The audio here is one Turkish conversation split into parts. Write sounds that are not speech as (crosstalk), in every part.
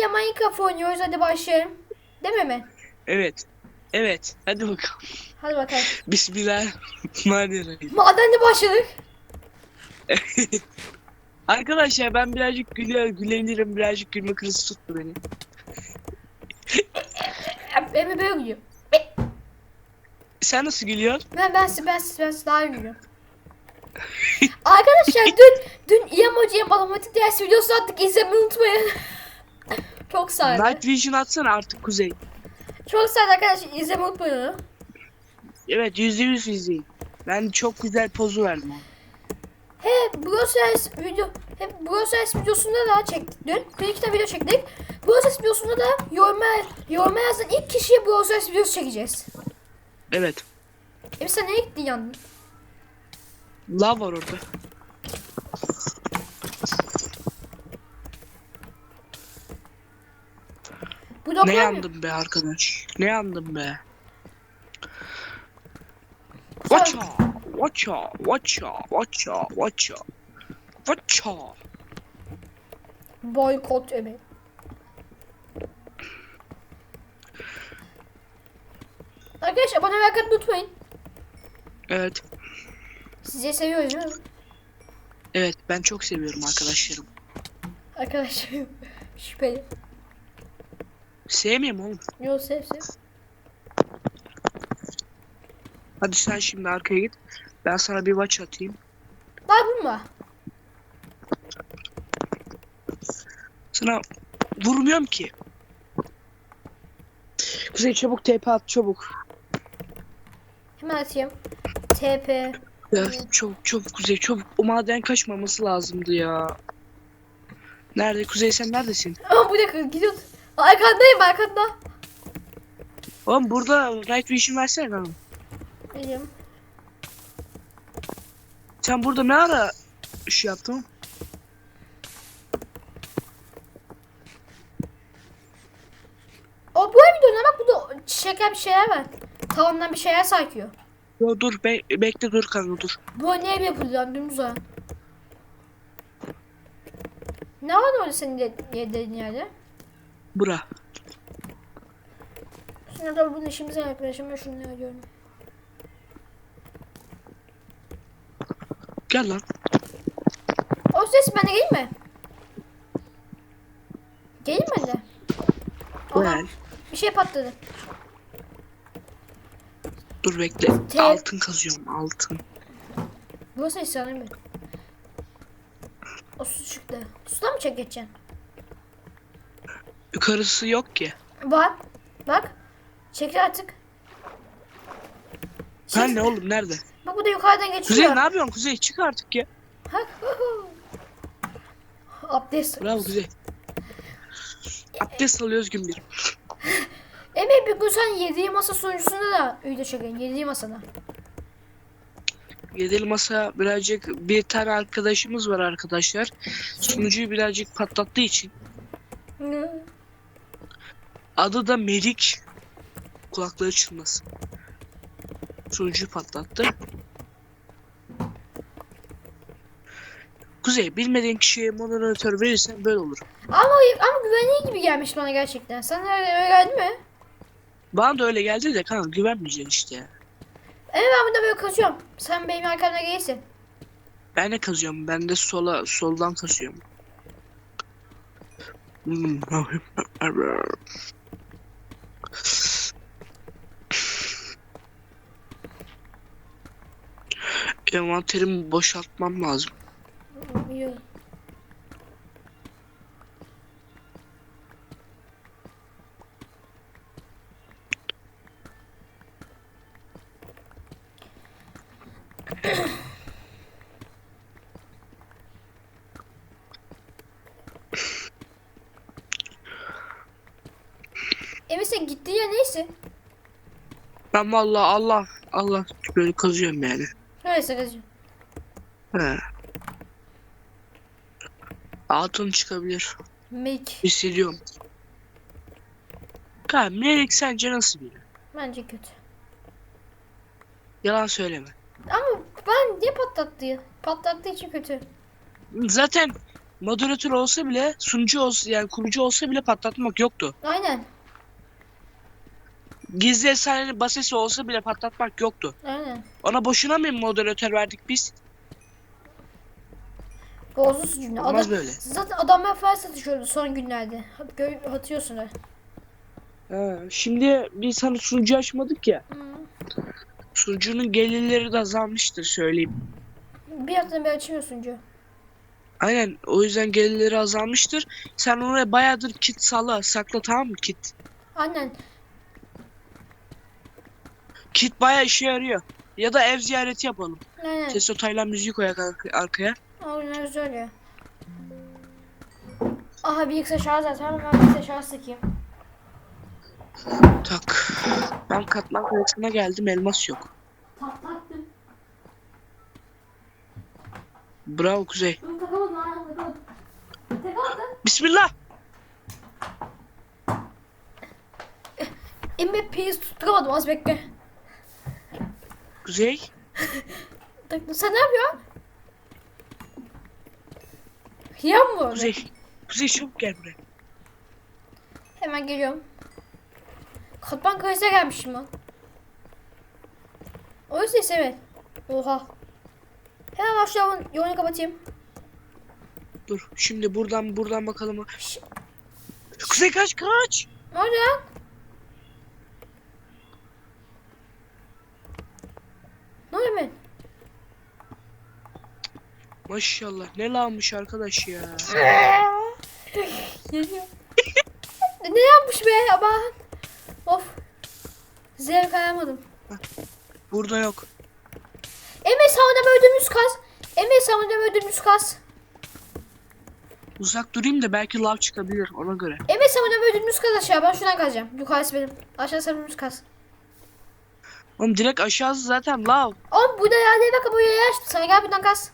ile Minecraft oynuyoruz. Hadi başlayalım. Değil mi mi? Evet. Evet. Hadi bakalım. Hadi bakalım. Bismillahirrahmanirrahim. (laughs) Madenle başladık. (laughs) Arkadaşlar ben birazcık gülüyor, gülenirim. Birazcık gülme krizi tuttu beni. Ben böyle gidiyorum? Sen nasıl gülüyorsun? Ben ben ben ben daha iyi gidiyorum. Arkadaşlar dün dün emoji matematik ders videosu attık. İzlemeyi unutmayın. (laughs) Çok sardı. Night Vision atsana artık Kuzey. Çok sardı arkadaşlar. İzlemeyi unutmayın. Evet yüzde yüz izleyin. Ben çok güzel pozu verdim. ona. He Broses video he Broses videosunda da çektik dün. Bir iki tane video çektik. Broses videosunda da yoruma yazan ilk kişiye Broses videosu çekeceğiz. Evet. E sen nereye gittin yandın? Lav var orada. Da Ne yandım be arkadaş? Ne yandım be? Watcha! Watcha! Watcha! Watcha! Watcha! Watcha! Boykot evet. Arkadaşlar abone olmayı unutmayın. unutmayın. Evet. Sizi seviyoruz değil mi? Evet ben çok seviyorum arkadaşlarım. Arkadaşlar (laughs) şüpheli. Sevmiyorum oğlum. Yo sev sev. Hadi sen şimdi arkaya git. Ben sana bir watch atayım. Var bulma. Sana vurmuyorum ki. Kuzey çabuk TP at çabuk. Hemen atayım. TP. Ya çabuk çabuk Kuzey çabuk. O maden kaçmaması lazımdı ya. Nerede Kuzey sen neredesin? Ama bu dakika gidiyor. Arkandayım arkanda. Oğlum burada Night Vision versene lan. Geliyorum. Sen burada ne ara şey yaptın? O bu ev dönüyor bak burada şeker bir şeyler var. Tavandan bir şeyler sarkıyor. Yo, dur be bekle dur kanka dur. Bu ne ev yapılıyor lan dümdüz olan. Ne var orada senin de- dediğin yerde? Bura. Şimdi tabii bunun işimize yaklaşım ben şunu diyorum. Gel lan. O ses ben de geleyim mi? Geleyim ben de. Gel. bir şey patladı. Dur bekle. Te- Altın kazıyorum altın. Bu ses sanırım ben. O su çıktı. Sudan mı çek geçeceksin? Yukarısı yok ki. Var. Bak. Çek artık. Ha Çek- ne oğlum nerede? Bak bu da yukarıdan Kuzey geçiyor. ne yapıyorsun Kuzey çık artık ya. Abdest. Bravo Kuzey. Abdest alıyoruz gün bir. Emre bir gün sen yediği masa sunucusunda da öyle çekin. Yediği masada. Yedili masa birazcık bir tane arkadaşımız var arkadaşlar. Sunucuyu birazcık patlattığı için. Adı da Melik. Kulakları çınlasın. Sunucuyu patlattı. Kuzey bilmediğin kişiye moderatör verirsen böyle olur. Ama ama güvenli gibi gelmiş bana gerçekten. Sana öyle, öyle geldi mi? Bana da öyle geldi de kanka güvenmeyeceksin işte. Evet ben burada böyle kaçıyorum. Sen benim arkamda gelirsin. Ben de kazıyorum. Ben de sola soldan kazıyorum. Envanterimi boşaltmam lazım. Yok. Emre sen gittin ya neyse. Ben vallahi Allah Allah böyle kazıyorum yani. Neyse kızım. He. Altın çıkabilir. Make. Hissediyorum. Kanka Melek sence nasıl biri? Bence kötü. Yalan söyleme. Ama ben niye patlattı? Patlattığı için kötü. Zaten moderatör olsa bile sunucu olsa yani kurucu olsa bile patlatmak yoktu. Aynen. Gizli efsanenin basesi olsa bile patlatmak yoktu. Aynen. Ona boşuna mı moderatör verdik biz? Bozdu cümle. Olmaz Adam, böyle. zaten adamlar falan satışıyordu son günlerde. Hat- gör- Hatırlıyorsun ha. Ha, şimdi biz hani sunucu açmadık ya. Hı. Sunucunun gelirleri de azalmıştır söyleyeyim. Bir haftadan beri açmıyor sunucu. Aynen o yüzden gelirleri azalmıştır. Sen oraya bayağıdır kit sala sakla tamam mı kit? Aynen. Kit bayağı işe yarıyor. Ya da ev ziyareti yapalım. Aynen. Testo Taylan müziği koyak arka- arkaya. Aynen güzel ya. Aha bilgisayar şarj zaten ben bilgisayar şarj takayım. Tak. Ben katman kayasına geldim elmas yok. Tak taktım. Bravo Kuzey. Dur takamadım aynen takamadım. Takamadım. Bismillah. MVP'yi tutturamadım az bekle. Kuzey. Sen ne yapıyorsun? Hıyam mı? Kuzey. Kuzey çabuk gel buraya. Hemen geliyorum. Katman kayısına gelmişim lan. O yüzden evet. Oha. Hemen başlayalım. Yolunu kapatayım. Dur. Şimdi buradan buradan bakalım. Şş, Kuzey kaç kaç. Ne oldu lan? Ben? Maşallah ne lanmış arkadaş ya. (laughs) Geliyor. (laughs) ne yapmış be aman. Of. Zevk alamadım. Burada yok. Emre sağında öldüğümüz kas. Emre sağında öldüğümüz kas. Uzak durayım da belki lav çıkabilir ona göre. Emre sağında öldüğümüz kas aşağı. Ben şuradan kazacağım. Yukarısı benim. Aşağısı öldüğümüz kas. Oğlum direkt aşağısı zaten lav. Oğlum burada ya ne bak buraya ya. Sana gel buradan kas.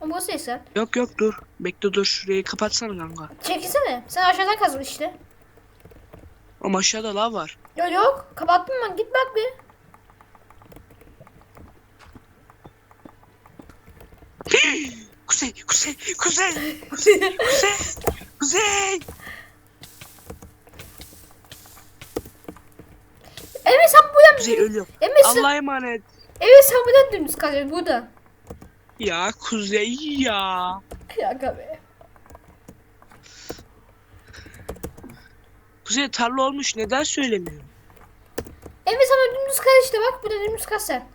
Oğlum burası değil sen. Yok yok dur. Bekle dur şurayı kapatsana kanka. Çekilsene. Sen aşağıdan kazın işte. Ama aşağıda lav var. Yok yok. Kapattım ben. Git bak bir. Kuzey, kuzey, kuzey, kuzey, kuzey, kuzey. Sen buradan Kuzey ölüyor. Emre sen, Allah'a emanet. Emre sen buradan dümdüz kazacaksın burada. Ya kuzey ya. Ya be. Kuzey tarla olmuş neden söylemiyor? Emre sana dümdüz kaz işte bak. Burada dümdüz kaz sen.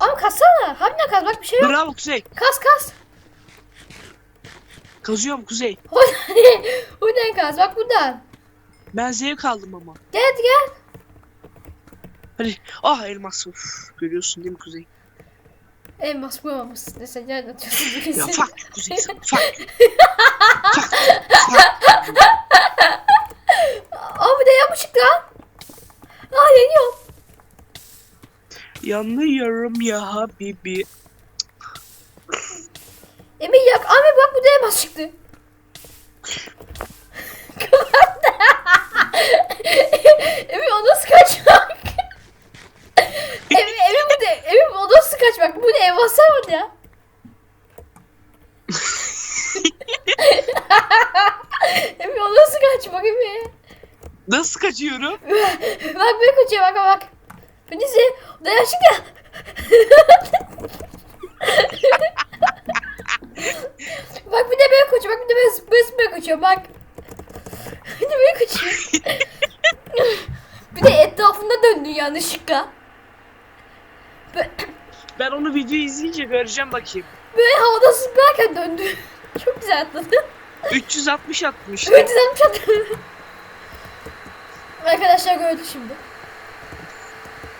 Ama kazsana. Harbiden kaz bak bir şey yok. Bravo Kuzey. Kaz kaz. Kazıyorum Kuzey. (laughs) Oradan kaz bak buradan. Ben zevk aldım ama. Gel hadi gel. Hadi. Ah elmas. Uf, görüyorsun değil mi Kuzey? Elmas bulamamışsın. Neyse gel atıyorsun Ya kesin. fuck Kuzey sen fuck. (laughs) Aa bu da yanmışık lan. Aa yanıyor. Yanıyorum ya Habibi. Emre yak. Abi bak bu da elmas çıktı. (laughs) (laughs) Emre o nasıl kaçmak? Emre, Emre bu da Emre o kaçmak? Bu ne elmas var ya. O nasıl kaçmak Emre? Nasıl kaçıyorum? bak böyle kaçıyor bak bak. Neyse dayan çıktı. bak bir de böyle kaçıyor bak bir de böyle, böyle, böyle kaçıyor bak. Bir de böyle kaçıyor. bir de etrafında döndü yanlışlıkla. Böyle, Ben onu video izleyince göreceğim bakayım. böyle havada zıplarken döndü. (laughs) Çok güzel atladı. 360 atmıştı. Böyle düzelmiş atladı. (laughs) Arkadaşlar gördü şimdi.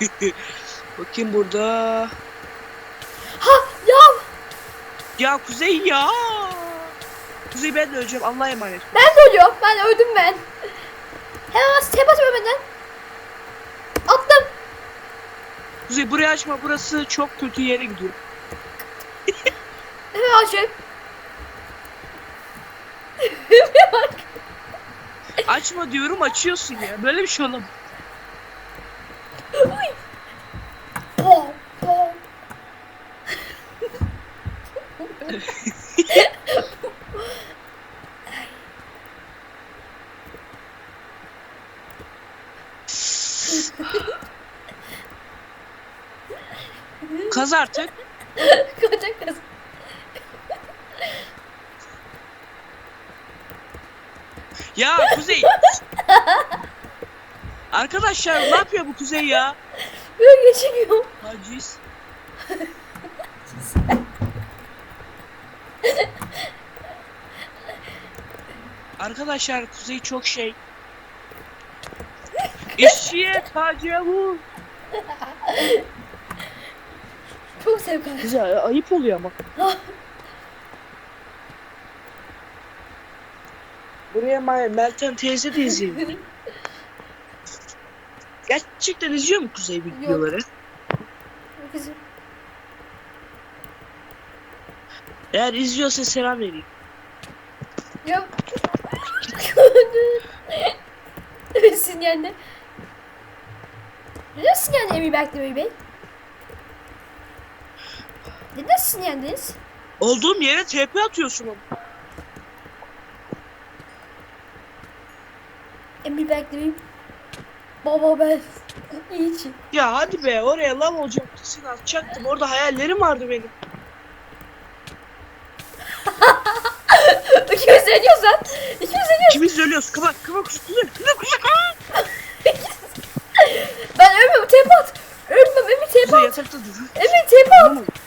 (laughs) Bakayım burada. Ha ya Ya Kuzey ya. Kuzey ben de öleceğim. Allah'a emanet. Ben de ölüyorum. Ben öldüm ben. Hemen step atıyorum Kuzey burayı açma burası çok kötü yere gidiyor. Efe açın. (laughs) açma diyorum açıyorsun ya. Böyle bir şey olamaz. (laughs) (laughs) Kaz artık. (laughs) Koca kız. Ya Kuzey. Arkadaşlar ne yapıyor bu Kuzey ya? Böyle geçemiyorum. Haciz. Arkadaşlar Kuzey çok şey. İşçiye tacavuz. Çok zevk aldım. Güzel ayıp oluyor ama. Buraya Mel- Meltem teyze de izliyor. Gerçekten izliyor mu Kuzey videoları? Kızım. Eğer izliyorsa selam vereyim. Yok. Sinyalde. Neden sinyalde Emir Berkli Bey? Neden sinyaldeyiz? Olduğum yere TP atıyorsun. Emir Berkli Bey. Baba ben. İyi için. Ya hadi be oraya lav olacaktı seni atacaktım. Orada hayallerim vardı benim. (laughs) İkimiz deniyoruz lan. İkimiz deniyoruz. İkimiz de ölüyoruz. Kıvak kıvak kuzey. Kıvak kıvak. (laughs) Ben ölmüyorum. Tepe at. Ölmem. Emir tepe at. yatakta dur. Emir tepe at.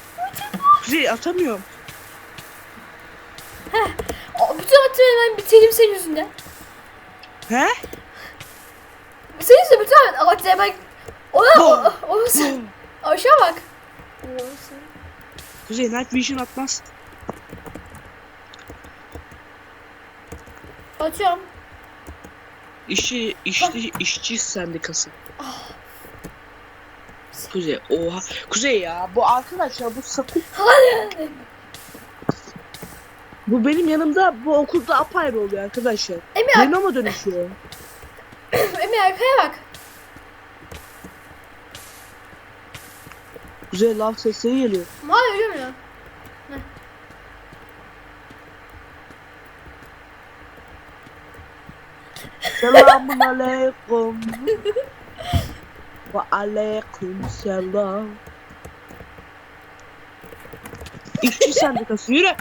Kuzey atamıyorum. Aa, Bütün ben bitirdim senin yüzünden. He? Senin yüzünden bütün ben... Ona... O- Ona sen... Aşağı bak. Kuzey Night Vision atmaz. Atıyorum. İşçi, işçi, işçi sendikası. Ah. Kuzey oha. Kuzey ya bu arkadaşlar bu sapık. Hadi. Bu benim yanımda bu okulda apayrı oluyor arkadaşlar. Emir, Dinamo dönüşüyor. (coughs) Emir arkaya bak. Kuzey lav sesleri geliyor. Hala ölüyor mu ya? Selamun aleyküm. (laughs) Ve aleyküm selam. İşçi sendikası yürü.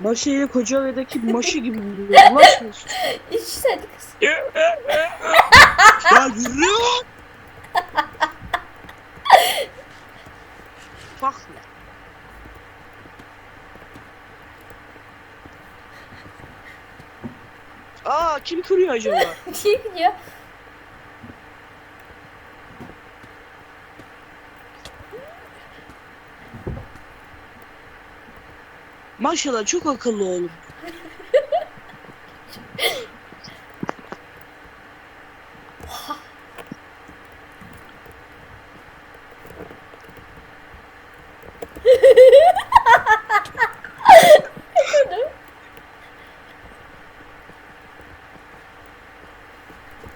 Maşı ile Kocaeli'deki maşı gibi duruyor. Ulaşmıyorsun. İç sen kız. ya yürü. Bak. Kırıyor acaba? (laughs) Şey gidiyor. Maşallah çok akıllı oğlum.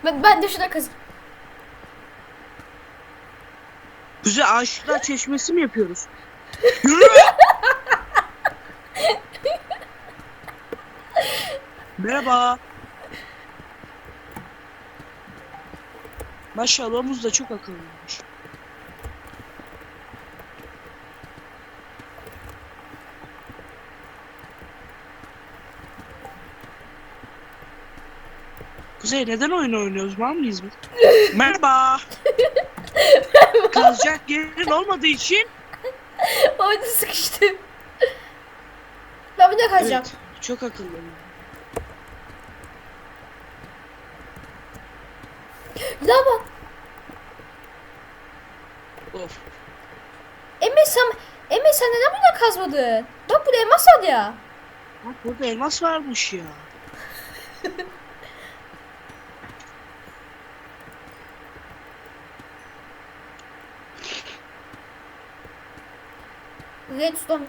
Ben, ben de şuna kazım. Bize aşıklar (laughs) çeşmesi mi yapıyoruz? Yürü! Merhaba. Maşallah Muz da çok akıllıymış. Kuzey neden oyun oynuyoruz? Var mıyız biz? (laughs) Merhaba. Kazacak yerin olmadığı için Orada sıkıştım. Ben bir de kazacağım. Evet, çok akıllıyım. Lava. Of. Emir sen, Emir sen neden burada kazmadın? Bak burada elmas var ya. Bak burada elmas varmış ya. (laughs) Redstone.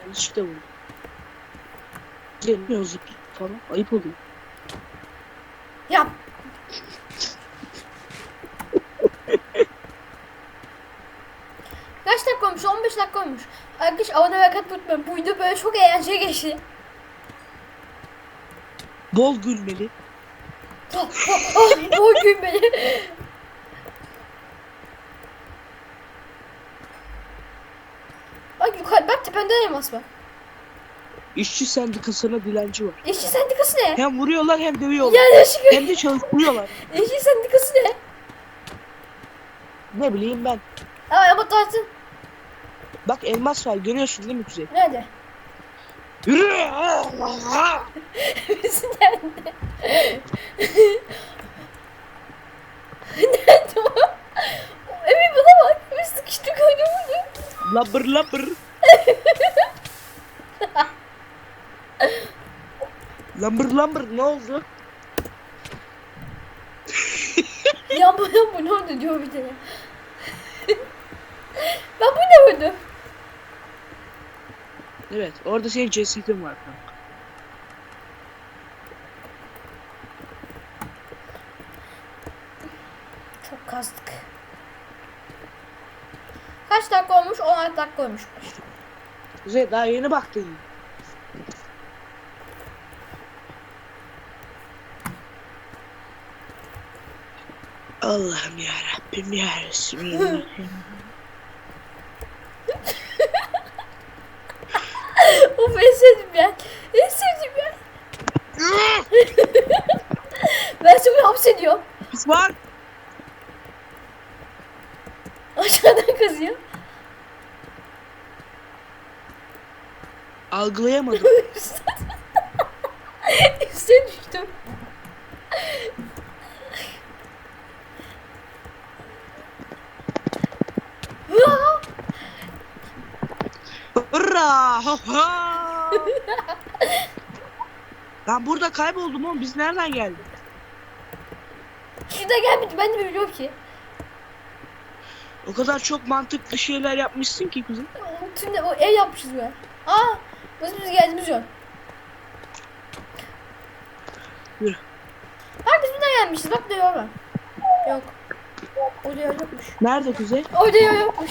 Yanlışlıkla vurdum. Gelmiyor zıp falan. Ayıp oluyor. Yap. Kaç dakika olmuş 15 dakika olmuş. Arkadaş abone ve kat unutmayın. Bu video böyle çok eğlenceli geçti. Bol gülmeli. Boy gülmeli. Bak tepende elmas var. İşçi sendikasına dilenci var. İşçi sendikası ne? Hem vuruyorlar hem dövüyorlar. Ya aşkım. Hem de çalıştırıyorlar. (laughs) İşçi sendikası ne? Ne bileyim ben. Aa ama tarzın. Bak elmas var görüyorsun değil mi Kuzey? Nerede? Yürü! (laughs) Birisi nerede? (laughs) nerede o? Emin bana bak. Biz sıkıştık öyle bunu. Labır labır. Lambır lambır ne oldu? Ya bu bu ne oldu diyor bir tane. ben bu ne oldu? Evet orada senin cesedin var kanka. Çok kazdık. Kaç dakika olmuş? 16 dakika olmuş. Kuzey daha yeni baktın. Allah'ım ya Rabbim ya Resulallah. (laughs) of en sevdiğim yer. En sevdiğim yer. (laughs) ben seni hapsediyorum. Pis var. Aşağıdan kazıyor. Algılayamadım. (laughs) Üstüne düştüm. Hurra! Ha ha! Ben burada kayboldum oğlum. Biz nereden geldik? Şurada gelmedi ben de biliyorum ki. O kadar çok mantıklı şeyler yapmışsın ki kuzum. Tüm de o ev yapmışız be. Aa, nasıl biz geldiğimiz yol. Yürü. Bak biz buradan gelmişiz. Bak da yol var. Yok. Orada yol yokmuş. Nerede kuzey? Orada yol yokmuş.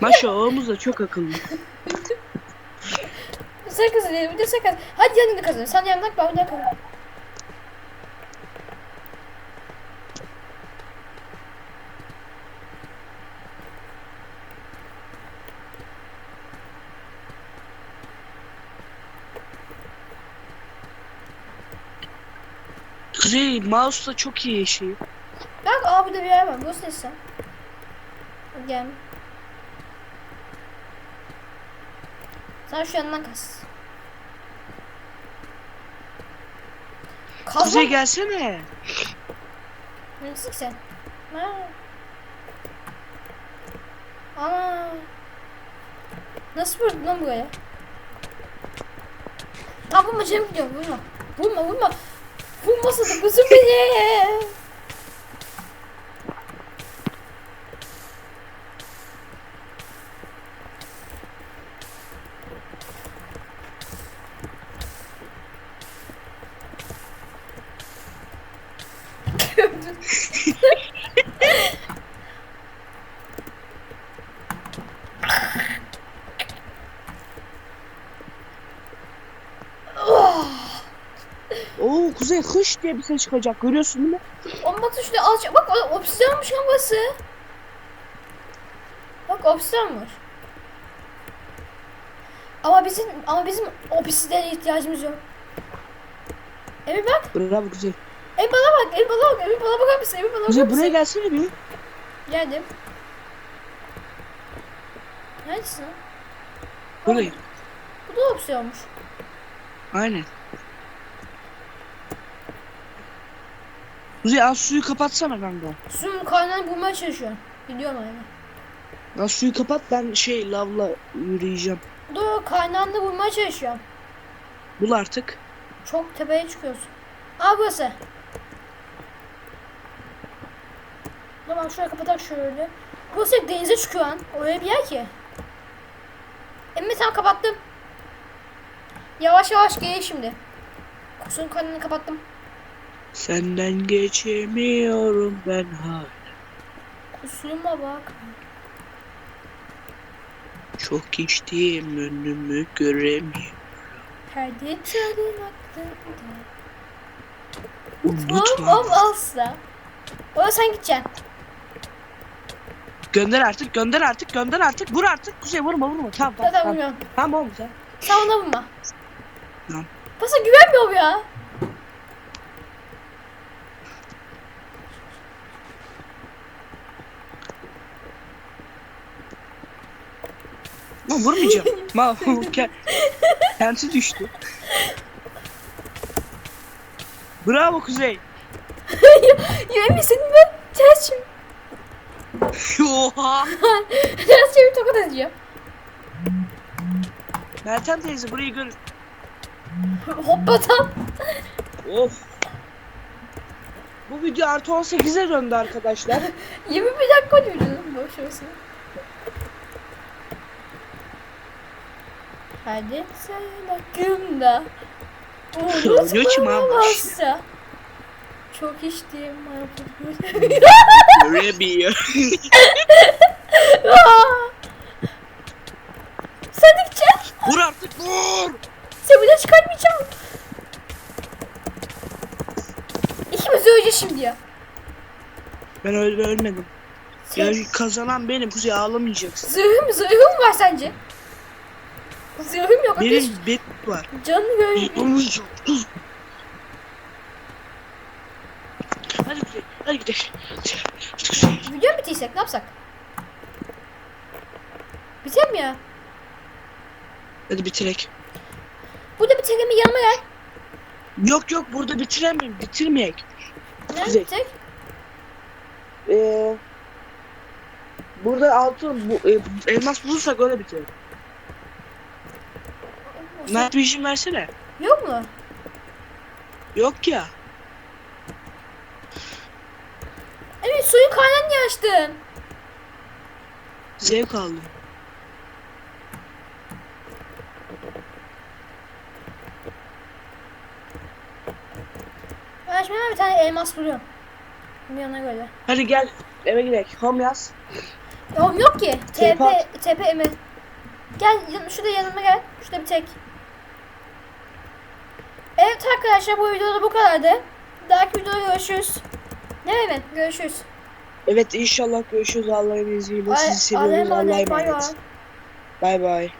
Maşa oğlumuz da çok akıllı. Sen kazanıyor. Bir de sen kazan. Hadi yanında kazan. Sen yandan ben oradan kazan. Kuzey mouse da çok iyi şey. Bak aa burada bir yer var. Sen? Gel. Sen şu yandan kaz. Kazma. Kuzey gelsene. Ki sen? Ha. Ana. Nasıl vurdun lan buraya? Tamam vurma canım gidiyor vurma. Vurma vurma. Vurmasın da kızım beni. Hış diye bir ses çıkacak. Görüyorsun değil mi? Oğlum bak şurada alacak. Bak o obsidyenmiş lan burası. Bak obsidyen var. Ama bizim ama bizim obsidyene ihtiyacımız yok. Emir bak. Bravo Kuzey. Emir bana bak. Emir bana bak. Emir bana bakar mısın? Emir bana bakar mısın? buraya gelsene bir. Geldim. Neredesin lan? Buraya. Bu da opsiyonmuş. Aynen. Kuzey az suyu kapatsana kanka. Suyun kaynağını bulmaya çalışıyorum. Biliyorum yani. Az suyu kapat ben şey lavla yürüyeceğim. Dur kaynağını bulmaya çalışıyorum. Bul artık. Çok tepeye çıkıyorsun. Aa burası. Tamam şurayı kapatak şöyle. Burası denize çıkıyor lan. Oraya bir yer ki. Emmi tamam kapattım. Yavaş yavaş gel şimdi. Kusunun kanını kapattım. Senden geçemiyorum ben hala. Kusuruma bak. Çok içtim önümü göremiyorum. Her detayın aklımda. Unutma. Unutmam asla. O sen gideceksin. Gönder artık gönder artık gönder artık. Vur artık. Kuzey vurma vurma. Tamam tamam. Tamam, bilmiyorum. tamam oğlum sen. Sen ona vurma. Tamam. Basa güvenmiyorum ya. Lan vurmayacağım. Mal ke- kendisi düştü. Bravo Kuzey. (laughs) Yemin senin ben ters çevir. Oha. (laughs) Ters çevir tokat edeceğim. Meltem teyze burayı gör. Hoppa tam. Of. Bu video artı 18'e döndü arkadaşlar. (laughs) 21 dakika diyordu. Boş olsun. Hadi sen hakkımda. Göçüm abi. Unutmamazsa. Çok içtim. Göremiyor. (laughs) Aa! Sen de gideceksin. Vur artık vur. Sen buradan çıkartmayacağım. İkimiz öleceğiz şimdi ya. Ben öyle ölmedim. Sen... Ya kazanan benim Kuzey ağlamayacaksın. Zırhım, zırhım var sence? Zırhım yok. Benim... Benim bet var. Görüyorum. Olmayacak. Hadi gidelim. Hadi Kuzey. Video mu bitirsek ne yapsak? Biter mi ya? Hadi bitirek. Burada bitirelim yanıma gel. Yok yok burada bitiremeyim. Bitirmeyek. Ne bitirek? Ee, burada altın bu e, elmas bulursak öyle bitirelim. Night Vision versene. Yok mu? Yok ya. Evet suyun kaynağını niye açtın? Zevk aldım. Ben şimdi bir tane elmas buluyorum. Bir yana göre. Hadi gel eve gidelim. Home yaz. Yok yok ki. TP. TP Emir. Gel şurada yanıma gel. Şurada bir tek. Evet arkadaşlar bu videoda bu kadardı. Dahaki videoda görüşürüz. Değil mi? Görüşürüz. Evet inşallah görüşürüz Allah'ın izniyle. Sizi seviyoruz. Allah'a emanet. Bay bay.